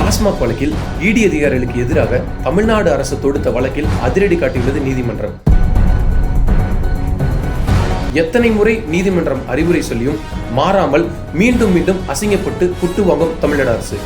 டாஸ்மாக் வழக்கில் இடி அதிகாரிகளுக்கு எதிராக தமிழ்நாடு அரசு தொடுத்த வழக்கில் அதிரடி காட்டியுள்ளது நீதிமன்றம். எத்தனை முறை நீதிமன்றம் அறிவுரை சொல்லியும் மாறாமல் மீண்டும் மீண்டும் அசிங்கப்பட்டு குட்டு வாங்கும் தமிழ்நாடு அரசு.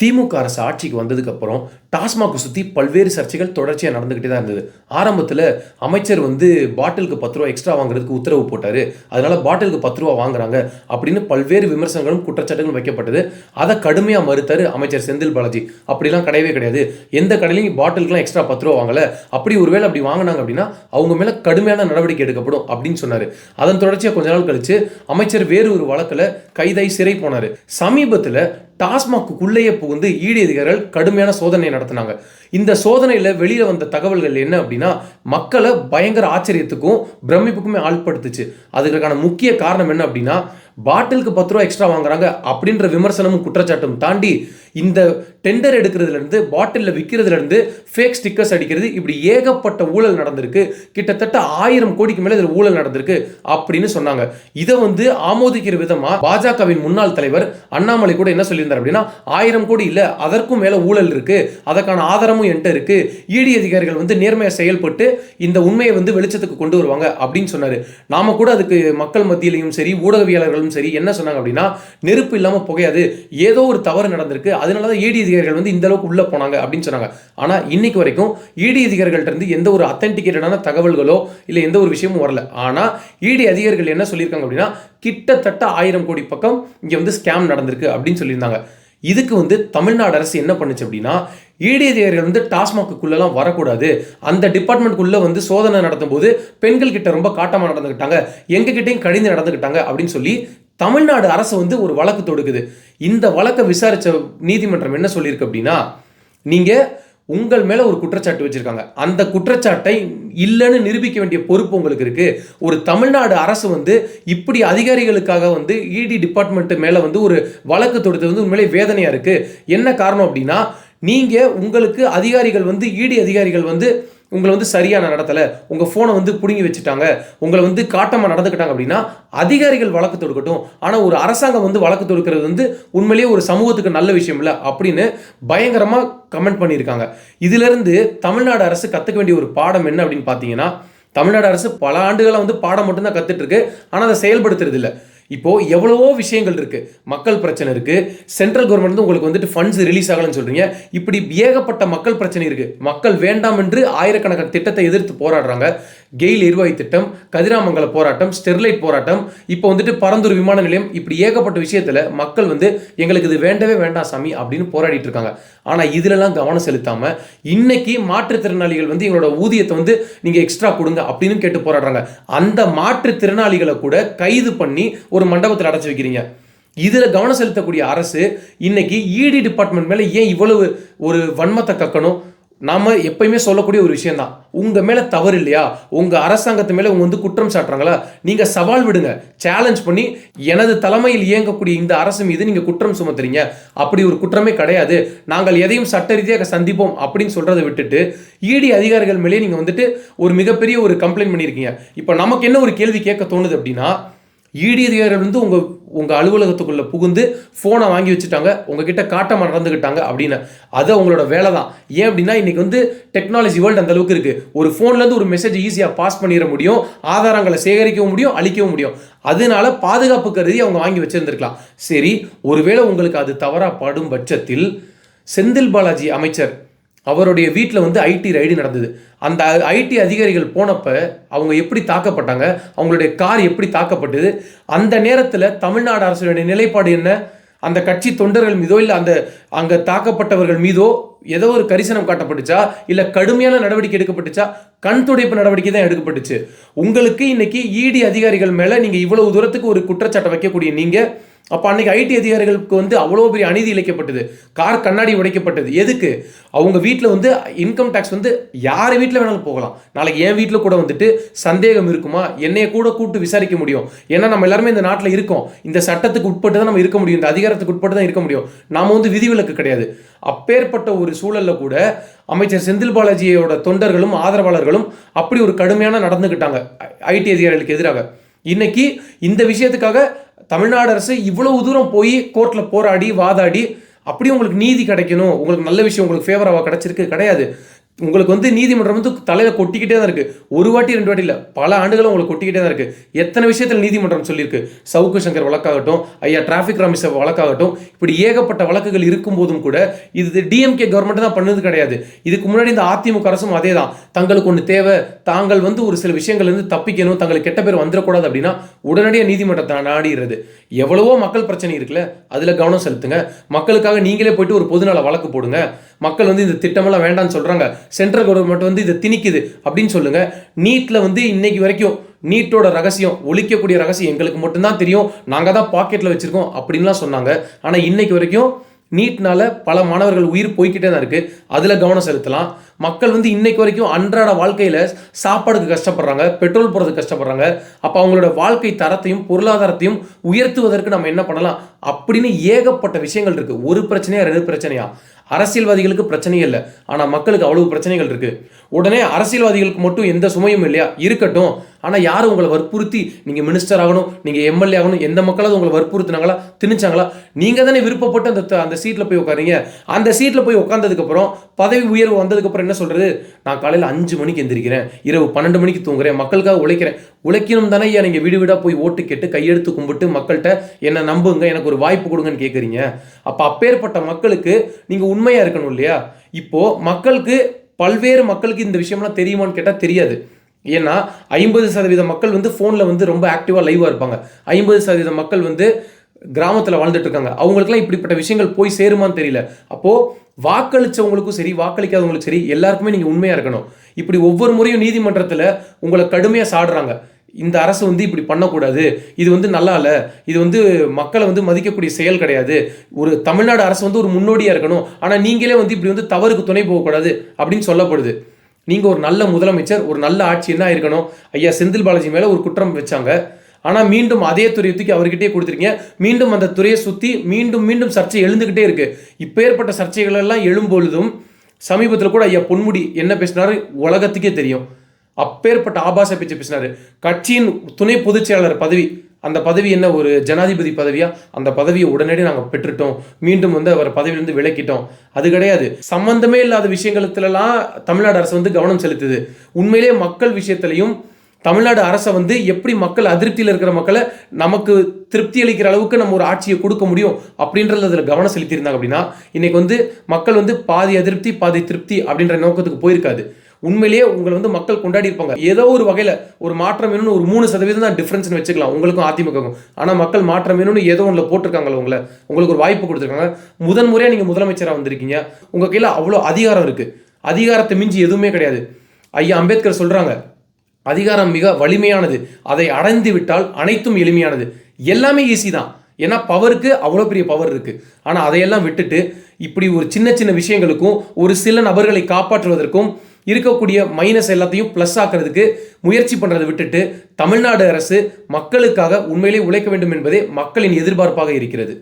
திமுக அரசு ஆட்சிக்கு வந்ததுக்கப்புறம் டாஸ்மாக் சுற்றி பல்வேறு சர்ச்சைகள் தொடர்ச்சியாக நடந்துக்கிட்டே தான் இருந்தது. ஆரம்பத்தில் அமைச்சர் வந்து பாட்டிலுக்கு பத்து ரூபா எக்ஸ்ட்ரா வாங்குறதுக்கு உத்தரவு போட்டார். அதனால் பாட்டிலுக்கு பத்து ரூபா வாங்குறாங்க அப்படின்னு பல்வேறு விமர்சனங்களும் குற்றச்சாட்டுகளும் வைக்கப்பட்டது. அதை கடுமையாக மறுத்தார் அமைச்சர் செந்தில் பாலாஜி. அப்படிலாம் கிடையவே கிடையாது. எந்த கடையிலையும் பாட்டிலுக்குலாம் எக்ஸ்ட்ரா பத்து ரூபா வாங்கலை. அப்படி ஒருவேளை அப்படி வாங்கினாங்க அப்படின்னா அவங்க மேலே கடுமையான நடவடிக்கை எடுக்கப்படும் அப்படின்னு சொன்னார். அதன் தொடர்ச்சியாக கொஞ்ச நாள் கழித்து அமைச்சர் வேறு ஒரு வழக்கில் கைதாகி சிறை போனார். சமீபத்தில் டாஸ்மாக்குள்ளேயே புகுந்து ஈடி அதிகாரிகள் கடுமையான சோதனை நடத்தினாங்க. இந்த சோதனையில் வெளியில் வந்த தகவல்கள் என்ன அப்படின்னா மக்களை பயங்கர ஆச்சரியத்துக்கும் பிரமிப்புக்குமே ஆள்படுத்துச்சு. அதுக்கான முக்கிய காரணம் என்ன அப்படின்னா பாட்டிலுக்கு பத்து ரூபா எக்ஸ்ட்ரா வாங்குறாங்க அப்படின்ற விமர்சனமும் குற்றச்சாட்டும் தாண்டி இந்த டெண்டர் எடுக்கிறதுலேருந்து பாட்டிலில் விற்கிறதுலேருந்து ஃபேக் ஸ்டிக்கர்ஸ் அடிக்கிறது இப்படி ஏகப்பட்ட ஊழல் நடந்திருக்கு. கிட்டத்தட்ட ஆயிரம் கோடிக்கு மேலே இதில் ஊழல் நடந்திருக்கு அப்படின்னு சொன்னாங்க. இதை வந்து ஆமோதிக்கிற விதமாக பாஜகவின் முன்னாள் தலைவர் அண்ணாமலை கூட என்ன சொல்லியிருந்தார் அப்படின்னா ஆயிரம் கோடி இல்லை அதற்கும் மேலே ஊழல் இருக்கு அதற்கான ஆதாரமும் என்கிட்ட இருக்கு. இடி அதிகாரிகள் வந்து நேர்மையாக செயல்பட்டு இந்த உண்மையை வந்து வெளிச்சத்துக்கு கொண்டு வருவாங்க அப்படின்னு சொன்னார். நாம கூட அதுக்கு மக்கள் மத்தியிலையும் சரி ஊடகவியலாளர்களும் சரி என்ன சொன்னாங்க அப்படின்னா நெருப்பு இல்லாமல் புகையாது. ஏதோ ஒரு தவறு நடந்திருக்கு. அதனால தான் இடி அதிகாரிகள் வந்து இந்த அளவுக்கு உள்ளே போனாங்க அப்படின்னு சொன்னாங்க. ஆனால் இன்னைக்கு வரைக்கும் இடி அதிகாரிகள்ட்ட இருந்து எந்த ஒரு அத்தன்டிகேட்டடான தகவல்களோ இல்லை எந்த ஒரு விஷயமும் வரல. ஆனால் இடி அதிகாரிகள் என்ன சொல்லியிருக்காங்க அப்படின்னா கிட்டத்தட்ட ஆயிரம் கோடி பக்கம் இங்கே வந்து ஸ்கேம் நடந்திருக்கு அப்படின்னு சொல்லியிருந்தாங்க. இதுக்கு வந்து தமிழ்நாடு அரசு என்ன பண்ணுச்சு அப்படின்னா இடி அதிகாரிகள் வந்து டாஸ்மாக்குள்ளெல்லாம் வரக்கூடாது. அந்த டிபார்ட்மெண்ட்குள்ளே வந்து சோதனை நடத்தும் போது பெண்கள் கிட்ட ரொம்ப காட்டமாக நடந்துக்கிட்டாங்க எங்ககிட்டயும் கடிந்து நடந்துக்கிட்டாங்க அப்படின்னு சொல்லி தமிழ்நாடு அரசு வந்து ஒரு வழக்கு தொடுக்குது. இந்த வழக்கை விசாரித்த நீதிமன்றம் என்ன சொல்லியிருக்கு அப்படின்னா நீங்கள் உங்கள் மேலே ஒரு குற்றச்சாட்டு வச்சுருக்காங்க. அந்த குற்றச்சாட்டை இல்லைன்னு நிரூபிக்க வேண்டிய பொறுப்பு உங்களுக்கு இருக்குது ஒரு தமிழ்நாடு அரசு வந்து இப்படி அதிகாரிகளுக்காக வந்து இடி டிபார்ட்மெண்ட் மேலே வந்து ஒரு வழக்கு தொடுத்தது வந்து உண்மையிலே வேதனையாக இருக்குது என்ன காரணம் அப்படின்னா நீங்கள் உங்களுக்கு அதிகாரிகள் வந்து இடி அதிகாரிகள் வந்து உங்களை வந்து சரியான நடத்தலை உங்கள் ஃபோனை வந்து பிடுங்கி வச்சுட்டாங்க உங்களை வந்து காட்டமாக நடந்துக்கிட்டாங்க அப்படின்னா அதிகாரிகள் வழக்கு தொடுக்கட்டும். ஆனால் ஒரு அரசாங்கம் வந்து வழக்கு தொடுக்கிறது வந்து உண்மையிலேயே ஒரு சமூகத்துக்கு நல்ல விஷயம் இல்லை அப்படின்னு பயங்கரமாக கமெண்ட் பண்ணியிருக்காங்க. இதிலிருந்து தமிழ்நாடு அரசு கற்றுக்க வேண்டிய ஒரு பாடம் என்ன அப்படின்னு பார்த்தீங்கன்னா தமிழ்நாடு அரசு பல ஆண்டுகளாக வந்து பாடம் மட்டும்தான் கற்றுட்ருக்கு ஆனால் அதை செயல்படுத்துறது இல்லை இப்போது எவ்வளவோ விஷயங்கள் இருக்குது மக்கள் பிரச்சனை இருக்குது சென்ட்ரல் கவர்மெண்ட் வந்து உங்களுக்கு வந்துட்டு ஃபண்ட்ஸ் ரிலீஸ் ஆகலன்னு சொல்கிறீங்க இப்படி ஏகப்பட்ட மக்கள் பிரச்சனை இருக்குது மக்கள் வேண்டாம் என்று ஆயிரக்கணக்கான திட்டத்தை எதிர்த்து போராடுறாங்க. கெயில் எரிவாயு திட்டம் கதிராமங்கல போராட்டம் ஸ்டெர்லைட் போராட்டம். இப்போ வந்துட்டு பரந்தூர் விமான நிலையம் இப்படி ஏகப்பட்ட விஷயத்துல மக்கள் வந்து எங்களுக்கு இது வேண்டவே வேண்டாம் சாமி அப்படின்னு போராடிட்டு இருக்காங்க. ஆனால் இதுலலாம் கவனம் செலுத்தாமல் இன்னைக்கு மாற்றுத்திறனாளிகள் வந்து எங்களோட ஊதியத்தை வந்து நீங்கள் எக்ஸ்ட்ரா கொடுங்க அப்படின்னு கேட்டு போராடுறாங்க. அந்த மாற்றுத்திறனாளிகளை கூட கைது பண்ணி ஒரு மண்டபத்தில் அடைச்சி வைக்கிறீங்க. இதில் கவனம் செலுத்தக்கூடிய அரசு இன்னைக்கு இடி டிபார்ட்மெண்ட் மேலே ஏன் இவ்வளவு ஒரு வன்மத்தை கக்கணும்? நாம எப்பயுமே சொல்லக்கூடிய ஒரு விஷயம் தான் மேலே தவறு இல்லையா? உங்க அரசாங்கத்து மேலே உங்க வந்து குற்றம் சாட்டுறாங்களா? நீங்க சவால் விடுங்க. சேலஞ்ச் பண்ணி எனது தலைமையில் இயங்கக்கூடிய இந்த அரசு மீது நீங்கள் குற்றம் சுமத்துறீங்க. அப்படி ஒரு குற்றமே கிடையாது. நாங்கள் எதையும் சட்ட ரீதியாக சந்திப்போம் அப்படின்னு சொல்றதை விட்டுட்டு இடி அதிகாரிகள் மேலேயே நீங்கள் வந்துட்டு ஒரு மிகப்பெரிய ஒரு கம்ப்ளைண்ட் பண்ணியிருக்கீங்க. இப்போ நமக்கு என்ன ஒரு கேள்வி கேட்க தோணுது அப்படின்னா இடி அதிகாரிகள் வந்து உங்கள் உங்கள் அலுவலகத்துக்குள்ளே புகுந்து ஃபோனை வாங்கி வச்சுட்டாங்க. உங்ககிட்ட காட்டமாக நடந்துக்கிட்டாங்க அப்படின்னு. அது அவங்களோட வேலை தான் ஏன் அப்படின்னா இன்றைக்கி வந்து டெக்னாலஜி வேர்ல்டு அந்த அளவுக்கு இருக்குது ஒரு ஃபோன்லேருந்து ஒரு மெசேஜ் ஈஸியாக பாஸ் பண்ணிட முடியும். ஆதாரங்களை சேகரிக்கவும் முடியும் அழிக்கவும் முடியும். அதனால பாதுகாப்பு கருதி அவங்க வாங்கி வச்சுருந்துருக்கலாம். சரி ஒருவேளை உங்களுக்கு அது தவறாக படும் பட்சத்தில் செந்தில் பாலாஜி அமைச்சர் அவருடைய வீட்டில் வந்து ஐடி ரைடு நடந்தது. அந்த ஐடி அதிகாரிகள் போனப்போ அவங்க எப்படி தாக்கப்பட்டாங்க அவங்களுடைய கார் எப்படி தாக்கப்பட்டது அந்த நேரத்தில் தமிழ்நாடு அரசுடைய நிலைப்பாடு என்ன அந்த கட்சி தொண்டர்கள் மீதோ இல்லை அந்த அங்கே தாக்கப்பட்டவர்கள் மீதோ ஏதோ ஒரு கரிசனம் காட்டப்பட்டுச்சா இல்லை கடுமையான நடவடிக்கை எடுக்கப்பட்டுச்சா கண் துடைப்பு நடவடிக்கை தான் எடுக்கப்பட்டுச்சு. உங்களுக்கு இன்னைக்கு இடி அதிகாரிகள் மேலே நீங்கள் இவ்வளவு தூரத்துக்கு ஒரு குற்றச்சாட்டை வைக்கக்கூடிய நீங்கள் அப்போ அன்றைக்கி ஐடி அதிகாரிகளுக்கு வந்து அவ்வளோ பெரிய அநீதி இழைக்கப்பட்டது. கார் கண்ணாடி உடைக்கப்பட்டது. எதுக்கு? அவங்க வீட்டில் வந்து இன்கம் டேக்ஸ் வந்து யார் வீட்டில் வேணாலும் போகலாம். நாளைக்கு என் வீட்டில் கூட வந்துட்டு சந்தேகம் இருக்குமா? என்னைய கூட கூப்பிட்டு விசாரிக்க முடியும். ஏன்னா நம்ம எல்லாருமே இந்த நாட்டில் இருக்கோம். இந்த சட்டத்துக்கு உட்பட்டு தான் நம்ம இருக்க முடியும். இந்த அதிகாரத்துக்கு உட்பட்டு தான் இருக்க முடியும். நாம் வந்து விதிவிலக்கு கிடையாது. அப்பேற்பட்ட ஒரு சூழலில் கூட அமைச்சர் செந்தில் பாலாஜியோட தொண்டர்களும் ஆதரவாளர்களும் அப்படி ஒரு கடுமையான நடந்துக்கிட்டாங்க ஐடி அதிகாரிகளுக்கு எதிராக. இன்னைக்கு இந்த விஷயத்துக்காக தமிழ்நாடு அரசு இவ்வளவு தூரம் போய் கோர்ட்ல போராடி வாதாடி அப்படி உங்களுக்கு நீதி கிடைக்கணும். உங்களுக்கு நல்ல விஷயம் உங்களுக்கு ஃபேவராக கிடைச்சிருக்கு. கிடையாது. உங்களுக்கு வந்து நீதிமன்றம் வந்து தலையில் கொட்டிக்கிட்டே தான் இருக்குது ஒரு வாட்டி ரெண்டு வாட்டி இல்லை. பல ஆண்டுகளும் உங்களுக்கு கொட்டிக்கிட்டே தான் இருக்குது எத்தனை விஷயத்தில் நீதிமன்றம் சொல்லியிருக்கு? சவுக்கு சங்கர் வழக்காகட்டும் ஐயா டிராஃபிக் ராமிஸ் வழக்காகட்டும் இப்படி ஏகப்பட்ட வழக்குகள் இருக்கும் போதும் கூட இது டிஎம்கே கவர்மெண்ட் தான் பண்ணது கிடையாது. இதுக்கு முன்னாடி இந்த அதிமுக அரசும் அதே தான் தங்களுக்கு ஒன்று தேவை தாங்கள் வந்து ஒரு சில விஷயங்கள்லேருந்து தப்பிக்கணும் தங்களுக்கு கெட்ட பேர் வந்துடக்கூடாது அப்படின்னா உடனடியாக நீதிமன்றத்தை நாடிடுறது. எவ்வளவோ மக்கள் பிரச்சனை இருக்குல்ல அதில் கவனம் செலுத்துங்க. மக்களுக்காக நீங்களே போயிட்டு ஒரு பொதுநல வழக்கு போடுங்க. மக்கள் வந்து இந்த திட்டமெல்லாம் வேண்டாம்னு சொல்கிறாங்க சென்ட்ரல் கவர்மெண்ட் வந்து இதை திணிக்குது. அப்படின்னு சொல்லுங்கள் நீட்டில் வந்து இன்னைக்கு வரைக்கும் நீட்டோட ரகசியம் ஒழிக்கக்கூடிய ரகசியம் எங்களுக்கு மட்டும்தான் தெரியும். நாங்கள் தான் பாக்கெட்டில் வச்சுருக்கோம் அப்படின்லாம் சொன்னாங்க. ஆனால் இன்னைக்கு வரைக்கும் நீட்னால பல மாணவர்கள் உயிர் போய்க்கிட்டே தான் இருக்குது அதில் கவனம் செலுத்தலாம். மக்கள் வந்து இன்னைக்கு வரைக்கும் அன்றாட வாழ்க்கையில் சாப்பாடுக்கு கஷ்டப்படுறாங்க பெட்ரோல் போடுறதுக்கு கஷ்டப்படுறாங்க. அப்போ அவங்களோட வாழ்க்கை தரத்தையும் பொருளாதாரத்தையும் உயர்த்துவதற்கு நம்ம என்ன பண்ணலாம்? அப்படின்னு ஏகப்பட்ட விஷயங்கள் இருக்குது ஒரு பிரச்சனையா ரெண்டு பிரச்சனையா. அரசியல்வாதிகளுக்கு பிரச்சனையே இல்லை. ஆனால் மக்களுக்கு அவ்வளவு பிரச்சனைகள் இருக்கு. உடனே அரசியல்வாதிகளுக்கு மட்டும் எந்த சுமையும் இல்லையா? இருக்கட்டும். ஆனால் யாரும் உங்களை வற்புறுத்தி நீங்கள் மினிஸ்டர் ஆகணும் நீங்கள் எம்எல்ஏ ஆகணும் எந்த மக்களாவது உங்களை வற்புறுத்தினாங்களா? திணிச்சாங்களா? நீங்கள் தானே விருப்பப்பட்டு அந்த அந்த சீட்டில் போய் உட்காருங்க அந்த சீட்டில் போய் உட்காந்ததுக்கப்புறம் பதவி உயர்வு வந்ததுக்கப்புறம் என்ன சொல்கிறது நான் காலையில் அஞ்சு மணிக்கு எந்திரிக்கிறேன். இரவு பன்னெண்டு மணிக்கு தூங்குறேன். மக்களுக்காக உழைக்கிறேன். உழைக்கணும் தானே ஐயா? நீங்கள் வீடு போய் ஓட்டு கேட்டு கையெடுத்து கும்பிட்டு மக்கள்கிட்ட என்னை நம்புங்க எனக்கு ஒரு வாய்ப்பு கொடுங்கன்னு கேட்குறீங்க அப்போ அப்பேற்பட்ட மக்களுக்கு நீங்கள் உண்மையாக இருக்கணும் இல்லையா? இப்போது மக்களுக்கு பல்வேறு மக்களுக்கு இந்த விஷயம்லாம் தெரியுமான்னு கேட்டால் தெரியாது. ஏன்னா ஐம்பது சதவீத மக்கள் வந்து ஃபோனில் வந்து ரொம்ப ஆக்டிவாக லைவாக இருப்பாங்க. ஐம்பது சதவீத மக்கள் வந்து கிராமத்தில் வாழ்ந்துட்டு இருக்காங்க. அவங்களுக்குலாம் இப்படிப்பட்ட விஷயங்கள் போய் சேருமான்னு தெரியல. அப்போது வாக்களிச்சவங்களுக்கும் சரி வாக்களிக்காதவங்களுக்கும் சரி எல்லாருக்குமே நீங்கள் உண்மையாக இருக்கணும். இப்படி ஒவ்வொரு முறையும் நீதிமன்றத்தில் உங்களை கடுமையாக சாடுறாங்க. இந்த அரசு வந்து இப்படி பண்ணக்கூடாது. இது வந்து நல்லா இல்லை. இது வந்து மக்களை வந்து மதிக்கக்கூடிய செயல் கிடையாது. ஒரு தமிழ்நாடு அரசு வந்து ஒரு முன்னோடியாக இருக்கணும். ஆனால் நீங்களே வந்து இப்படி வந்து தவறுக்கு துணை போகக்கூடாது அப்படின்னு சொல்லப்படுது. நீங்கள் ஒரு நல்ல முதலமைச்சர் ஒரு நல்ல ஆட்சி என்ன இருக்கணும் ஐயா செந்தில் பாலாஜி மேலே ஒரு குற்றம் வச்சாங்க. ஆனால் மீண்டும் அதே துறையை தூக்கி அவர்கிட்டே கொடுத்துருக்கீங்க. மீண்டும் அந்த துறையை சுற்றி மீண்டும் மீண்டும் சர்ச்சை எழுந்துக்கிட்டே இருக்குது இப்பேற்பட்ட சர்ச்சைகளெல்லாம் எழும்பொழுதும் சமீபத்தில் கூட ஐயா பொன்முடி என்ன பேசினாரு? உலகத்துக்கே தெரியும். அப்பேற்பட்ட ஆபாச பேச்சு பேசினாரு. கட்சியின் துணை பொதுச் செயலாளர் பதவி அந்த பதவி என்ன ஒரு ஜனாதிபதி பதவியா? அந்த பதவியை உடனடியாக நாங்கள் பெற்றுட்டோம். மீண்டும் வந்து அவர் பதவியிலிருந்து விலக்கிட்டோம். அது கிடையாது. சம்பந்தமே இல்லாத விஷயங்களத்துலலாம் தமிழ்நாடு அரசு வந்து கவனம் செலுத்துது. உண்மையிலேயே மக்கள் விஷயத்திலையும் தமிழ்நாடு அரசை வந்து எப்படி மக்கள் அதிருப்தியில் இருக்கிற மக்களை நமக்கு திருப்தி அளிக்கிற அளவுக்கு நம்ம ஒரு ஆட்சியை கொடுக்க முடியும் அப்படின்றது அதில் கவனம் செலுத்தியிருந்தாங்க அப்படின்னா இன்றைக்கி வந்து மக்கள் வந்து பாதி அதிருப்தி பாதி திருப்தி அப்படின்ற நோக்கத்துக்கு போயிருக்காது. உண்மையிலேயே உங்களை வந்து மக்கள் கொண்டாடி இருப்பாங்க. ஏதோ ஒரு வகையில் ஒரு மாற்றம் வேணும்னு ஒரு மூணு சதவீதம் தான் டிஃப்ரென்ஸ்னு வச்சுக்கலாம். உங்களுக்கும் அதிமுகவுக்கும் ஆனால் மக்கள் மாற்றம் வேணும்னு ஏதோ ஒன்றில் போட்டிருக்காங்களா உங்களை. உங்களுக்கு ஒரு வாய்ப்பு கொடுத்துருக்காங்க. முதன் முறையாக நீங்கள் முதலமைச்சராக வந்திருக்கீங்க. உங்கள் கையில் அவ்வளோ அதிகாரம் இருக்குது அதிகாரத்தை மிஞ்சி எதுவுமே கிடையாது. ஐயா அம்பேத்கர் சொல்கிறாங்க அதிகாரம் மிக வலிமையானது. அதை அடைந்து விட்டால் அனைத்தும் எளிமையானது. எல்லாமே ஈஸி தான். ஏன்னா பவருக்கு அவ்வளோ பெரிய பவர் இருக்குது ஆனால் அதையெல்லாம் விட்டுட்டு இப்படி ஒரு சின்ன சின்ன விஷயங்களுக்கும் ஒரு சில நபர்களை காப்பாற்றுவதற்கும் இருக்கக்கூடிய மைனஸ் எல்லாத்தையும் ப்ளஸ் ஆக்கிறதுக்கு முயற்சி பண்ணுறதை விட்டுட்டு தமிழ்நாடு அரசு மக்களுக்காக உண்மையிலே உழைக்க வேண்டும் என்பதே மக்களின் எதிர்பார்ப்பாக இருக்கிறது.